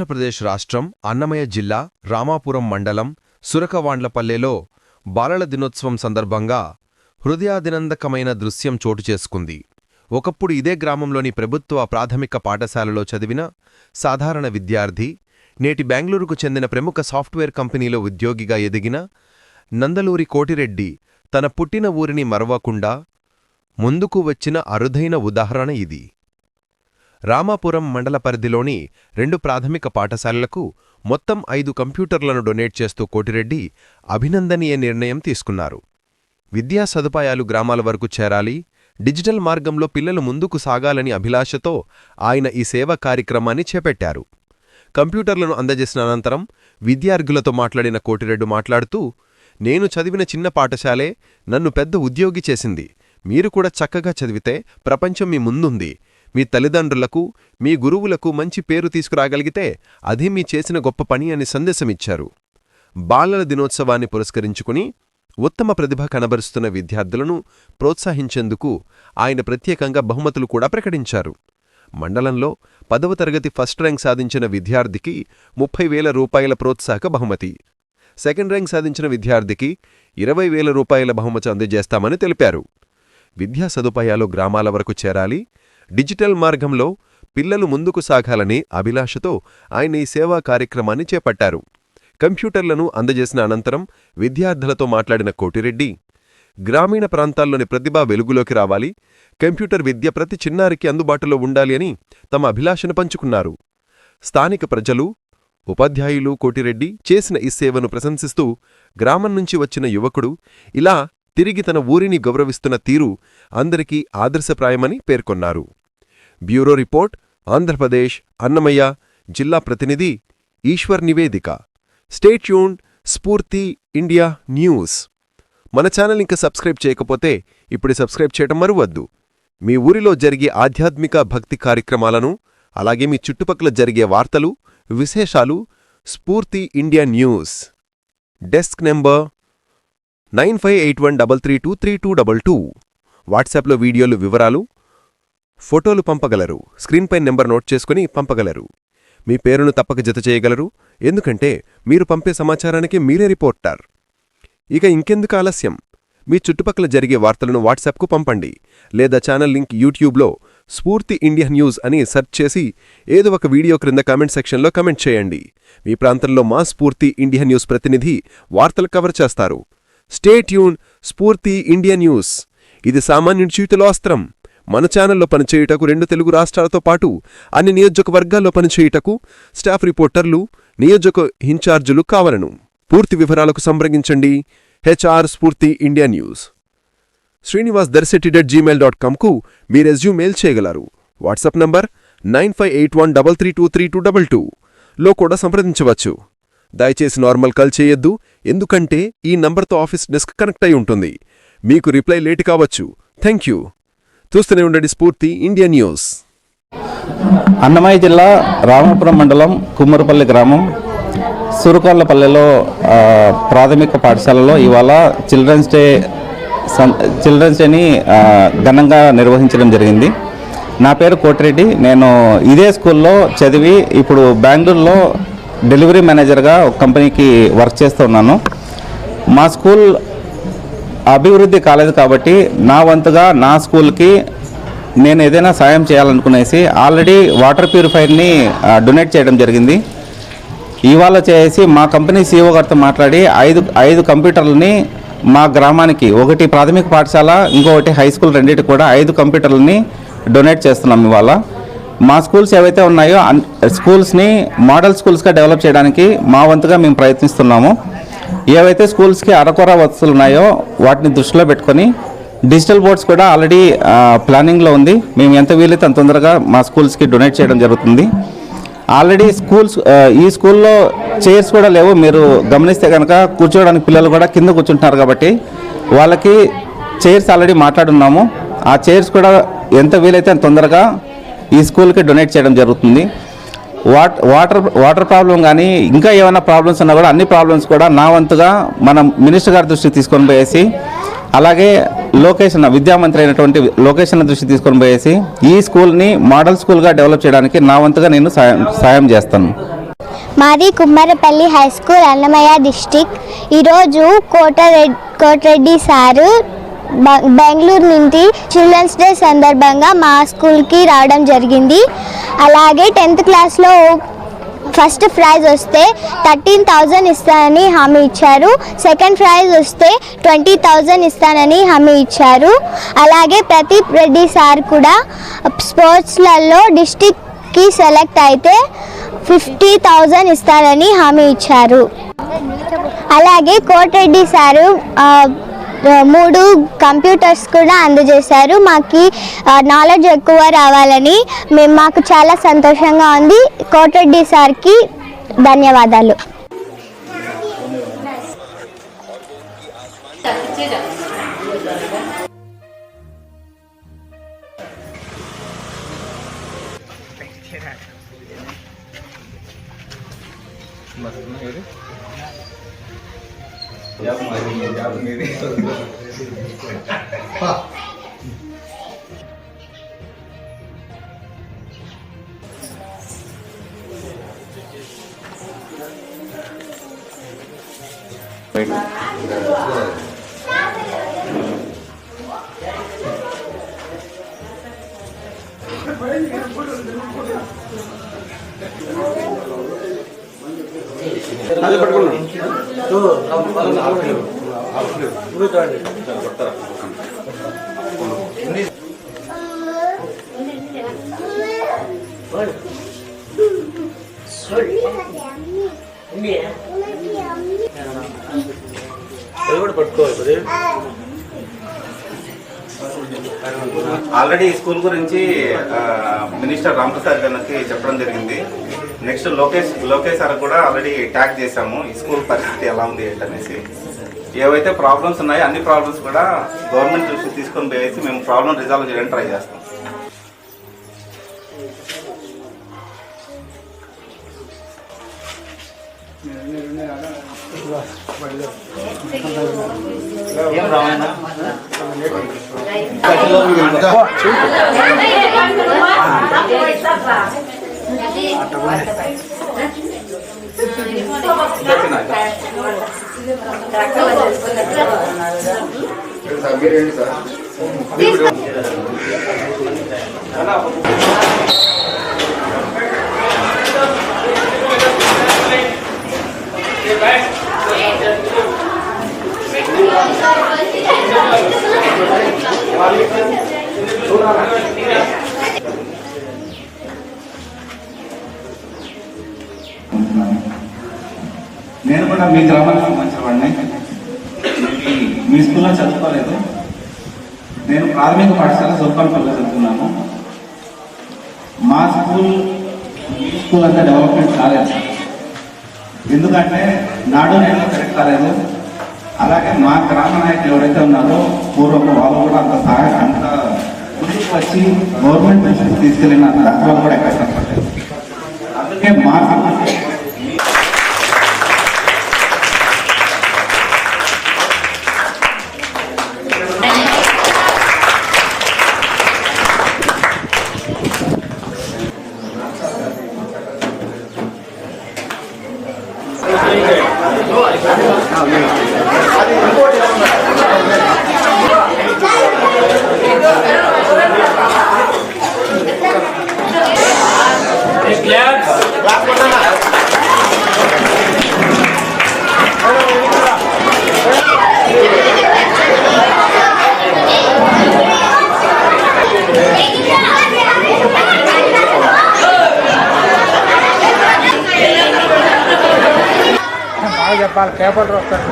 ఆంధ్రప్రదేశ్ రాష్ట్రం అన్నమయ్య జిల్లా రామాపురం మండలం సురకవాండ్లపల్లెలో బాలల దినోత్సవం సందర్భంగా హృదయాదినందకమైన దృశ్యం చోటు చేసుకుంది. ఒకప్పుడు ఇదే గ్రామంలోని ప్రభుత్వ ప్రాథమిక పాఠశాలలో చదివిన సాధారణ విద్యార్థి నేటి బెంగళూరుకు చెందిన ప్రముఖ సాఫ్ట్వేర్ కంపెనీలో ఉద్యోగిగా ఎదిగిన నందలూరి కోటిరెడ్డి తన పుట్టిన ఊరిని మరవకుండా ముందుకు వచ్చిన అరుదైన ఉదాహరణ ఇది. రామాపురం మండల పరిధిలోని రెండు ప్రాథమిక పాఠశాలలకు మొత్తం ఐదు కంప్యూటర్లను డొనేట్ చేస్తూ కోటిరెడ్డి అభినందనీయ నిర్ణయం తీసుకున్నారు. విద్యా సదుపాయాలు గ్రామాల వరకు చేరాలి డిజిటల్ మార్గంలో పిల్లలు ముందుకు సాగాలని అభిలాషతో ఆయన ఈ సేవా కార్యక్రమాన్ని చేపట్టారు. కంప్యూటర్లను అందజేసిన అనంతరం విద్యార్థులతో మాట్లాడిన కోటిరెడ్డి మాట్లాడుతూ నేను చదివిన చిన్న పాఠశాలే నన్ను పెద్ద ఉద్యోగి చేసింది. మీరు కూడా చక్కగా చదివితే ప్రపంచం మీ ముందుంది. మీ తల్లిదండ్రులకు మీ గురువులకు మంచి పేరు తీసుకురాగలిగితే అది మీ చేసిన గొప్ప పని అని సందేశమిచ్చారు. బాలల దినోత్సవాన్ని పురస్కరించుకుని ఉత్తమ ప్రతిభ కనబరుస్తున్న విద్యార్థులను ప్రోత్సహించేందుకు ఆయన ప్రత్యేకంగా బహుమతులు కూడా ప్రకటించారు. మండలంలో పదవ తరగతి ఫస్ట్ ర్యాంక్ సాధించిన విద్యార్థికి ముప్పై వేల రూపాయల ప్రోత్సాహక బహుమతి. సెకండ్ ర్యాంక్ సాధించిన విద్యార్థికి ఇరవై వేల రూపాయల బహుమతి అందజేస్తామని తెలిపారు. విద్యా సదుపాయాలు గ్రామాల వరకు చేరాలి డిజిటల్ మార్గంలో పిల్లలు ముందుకు సాగాలనే అభిలాషతో ఆయన ఈ సేవా కార్యక్రమాన్ని చేపట్టారు. కంప్యూటర్లను అందజేసిన అనంతరం విద్యార్థులతో మాట్లాడిన కోటిరెడ్డి గ్రామీణ ప్రాంతాల్లోని ప్రతిభ వెలుగులోకి రావాలి కంప్యూటర్ విద్య ప్రతి చిన్నారికి అందుబాటులో ఉండాలి అని తమ అభిలాషను పంచుకున్నారు. స్థానిక ప్రజలు ఉపాధ్యాయులు కోటిరెడ్డి చేసిన ఈ సేవను ప్రశంసిస్తూ గ్రామం నుంచి వచ్చిన యువకుడు ఇలా తిరిగి తన ఊరిని గౌరవిస్తున్న తీరు అందరికీ ఆదర్శప్రాయమని పేర్కొన్నారు. బ్యూరో రిపోర్ట్ ఆంధ్రప్రదేశ్ అన్నమయ్య జిల్లా ప్రతినిధి ఈశ్వర్ నివేదిక. స్టేట్ యూన్ స్ఫూర్తి ఇండియా న్యూస్. మన ఛానల్ ఇంకా సబ్స్క్రైబ్ చేయకపోతే ఇప్పుడు సబ్స్క్రైబ్ చేయటం మరువద్దు. మీ ఊరిలో జరిగే ఆధ్యాత్మిక భక్తి కార్యక్రమాలను అలాగే మీ చుట్టుపక్కల జరిగే వార్తలు విశేషాలు Spoorthi India news. Desk number nine five eight one double three two three two double two. వాట్సాప్లో వీడియోలు వివరాలు ఫోటోలు పంపగలరు. స్క్రీన్పై నెంబర్ నోట్ చేసుకుని పంపగలరు. మీ పేరును తప్పక జత చేయగలరు. ఎందుకంటే మీరు పంపే సమాచారానికి మీరే రిపోర్టర్. ఇక ఇంకెందుకు ఆలస్యం? మీ చుట్టుపక్కల జరిగే వార్తలను వాట్సాప్కు పంపండి. లేదా ఛానల్ లింక్ యూట్యూబ్లో స్ఫూర్తి ఇండియా న్యూస్ అని సెర్చ్ చేసి ఏదో ఒక వీడియో క్రింద కామెంట్ సెక్షన్లో కమెంట్ చేయండి. మీ ప్రాంతంలో మా స్ఫూర్తి ఇండియా న్యూస్ ప్రతినిధి వార్తలు కవర్ చేస్తారు. స్టేట్ యూన్ స్ఫూర్తి ఇండియా న్యూస్. ఇది సామాన్యుడి చేతిలో అస్త్రం. మన ఛానల్లో పనిచేయుటకు రెండు తెలుగు రాష్ట్రాలతో పాటు అన్ని నియోజకవర్గాల్లో పనిచేయుటకు స్టాఫ్ రిపోర్టర్లు నియోజక ఇన్ఛార్జులు కావలను. పూర్తి వివరాలకు సంప్రదించండి. HR Spoorthi India news. Srinivas Darshetti dot Gmail dot కామ్కు మీ రెజ్యూమ్ మెయిల్ చేయగలరు. WhatsApp number nine five eight one double three two three two double two లో కూడా సంప్రదించవచ్చు. దయచేసి నార్మల్ కాల్ చేయొద్దు ఎందుకంటే ఈ నంబర్తో ఆఫీస్ డెస్క్ కనెక్ట్ అయి ఉంటుంది. మీకు రిప్లై లేట్ కావచ్చు. థ్యాంక్ యూ చూస్తూనే ఉండండి స్ఫూర్తి ఇండియా న్యూస్. అన్నమయ్య జిల్లా రామాపురం మండలం కుమ్మరపల్లి గ్రామం. సురుకాళ్ళపల్లెలో ప్రాథమిక పాఠశాలలో ఇవాళ చిల్డ్రన్స్ డే చిల్డ్రన్స్ డేని ఘనంగా నిర్వహించడం జరిగింది. నా పేరు కోటిరెడ్డి. నేను ఇదే స్కూల్లో చదివి ఇప్పుడు బెంగళూరులో డెలివరీ మేనేజర్గా ఒక కంపెనీకి వర్క్ చేస్తూ ఉన్నాను. మా స్కూల్ అభివృద్ధి కాలేదు కాబట్టి నా వంతుగా నా స్కూల్కి నేను ఏదైనా సాయం చేయాలనుకునేసి ఆల్రెడీ వాటర్ ప్యూరిఫైర్ని డొనేట్ చేయడం జరిగింది. ఇవాళ చేసి మా కంపెనీ సీఓ గారితో మాట్లాడి ఐదు ఐదు కంప్యూటర్లని మా గ్రామానికి ఒకటి ప్రాథమిక పాఠశాల ఇంకొకటి హై స్కూల్ రెండింటి కూడా ఐదు కంప్యూటర్లని డొనేట్ చేస్తున్నాం ఇవాళ. మా స్కూల్స్ ఏవైతే ఉన్నాయో స్కూల్స్ని మోడల్ స్కూల్స్గా డెవలప్ చేయడానికి మా వంతుగా మేము ప్రయత్నిస్తున్నాము. ఏవైతే స్కూల్స్కి అరకొర వసతులు ఉన్నాయో వాటిని దృష్టిలో పెట్టుకొని డిజిటల్ బోర్డ్స్ కూడా ఆల్రెడీ ప్లానింగ్లో ఉంది. మేము ఎంత వీలైతే అంత తొందరగా మా స్కూల్స్కి డొనేట్ చేయడం జరుగుతుంది. ఆల్రెడీ స్కూల్స్ ఈ స్కూల్లో చైర్స్ కూడా లేవు. మీరు గమనిస్తే కనుక కూర్చోవడానికి పిల్లలు కూడా కింద కూర్చుంటున్నారు కాబట్టి వాళ్ళకి చైర్స్ ఆల్రెడీ మాట్లాడున్నాము. ఆ చైర్స్ కూడా ఎంత వీలైతే అంత తొందరగా ఈ స్కూల్కి డొనేట్ చేయడం జరుగుతుంది. వాటర్ వాటర్ ప్రాబ్లం కానీ ఇంకా ఏమైనా ప్రాబ్లమ్స్ ఉన్నా కూడా అన్ని ప్రాబ్లమ్స్ కూడా నా వంతుగా మనం మినిస్టర్ గారి దృష్టికి తీసుకొని పోయేసి అలాగే లొకేషన్ విద్యామంత్రి అయినటువంటి లొకేషన్ దృష్టి తీసుకొని పోయేసి ఈ స్కూల్ని మోడల్ స్కూల్గా డెవలప్ చేయడానికి నా వంతుగా నేను సాయం సాయం చేస్తాను. మాది Kummarapalli high school Annamayya district. ఈరోజు కోటరెడ్డి కోటరెడ్డి సారు బెంగళూరు నుండి చిల్డ్రన్స్ డే సందర్భంగా మా స్కూల్కి రావడం జరిగింది. అలాగే టెన్త్ క్లాస్లో ఫస్ట్ ప్రైజ్ వస్తే థర్టీన్ థౌజండ్ ఇస్తానని హామీ ఇచ్చారు. సెకండ్ ప్రైజ్ వస్తే ట్వంటీ థౌజండ్ ఇస్తానని హామీ ఇచ్చారు. అలాగే ప్రదీప్ రెడ్డి సార్ కూడా స్పోర్ట్స్లలో డిస్టిక్కి సెలెక్ట్ అయితే ఫిఫ్టీ థౌజండ్ ఇస్తారని హామీ ఇచ్చారు. అలాగే కోటిరెడ్డి సారు మూడు కంప్యూటర్స్ కూడా అందజేశారు. మాకు నాలెడ్జ్ ఎక్కువ రావాలని మేము మాకు చాలా సంతోషంగా ఉంది. కోటిరెడ్డి సార్కి ధన్యవాదాలు. 봐. అది పట్టుకున్నాను ఆల్రెడీ ఈ స్కూల్ గురించి మినిస్టర్ రామప్రసాద్ గారికి చెప్పడం జరిగింది. నెక్స్ట్ లోకేష్ లోకేష్ సార్ కూడా ఆల్రెడీ ట్యాగ్ చేశాము ఈ స్కూల్ పరిస్థితి ఎలా ఉంది ఏంటనేసి. ఏవైతే ప్రాబ్లమ్స్ ఉన్నాయో అన్ని ప్రాబ్లమ్స్ కూడా గవర్నమెంట్ దృష్టికి తీసుకొని పోయేసి మేము ప్రాబ్లం రిజాల్వ్ చేయడానికి ట్రై చేస్తాం. Kiếm rồi nó. Quay cho lông mình được. Thank you. నేను కూడా మీ గ్రామానికి సంబంధించిన వాడిని. మీ- స్కూల్లో చదువుకోలేదు. నేను ప్రాథమిక పాఠశాల సోపాలపల్లి చదువుతున్నాను మా స్కూల్ మీ స్కూల్ అంతా డెవలప్మెంట్ కాలేదు. ఎందుకంటే నాడు నేను కరెక్ట్ కాలేదు అలాగే మా గ్రామ నాయకులు ఎవరైతే ఉన్నారో పూర్వం వాళ్ళు కూడా అంత సహాయ అంత ముందుకు వచ్చి గవర్నమెంట్ దృష్టికి తీసుకెళ్ళిన దాఖలాలు కూడా ఎక్కడ Clap. lá. పేపర్లు వస్తారు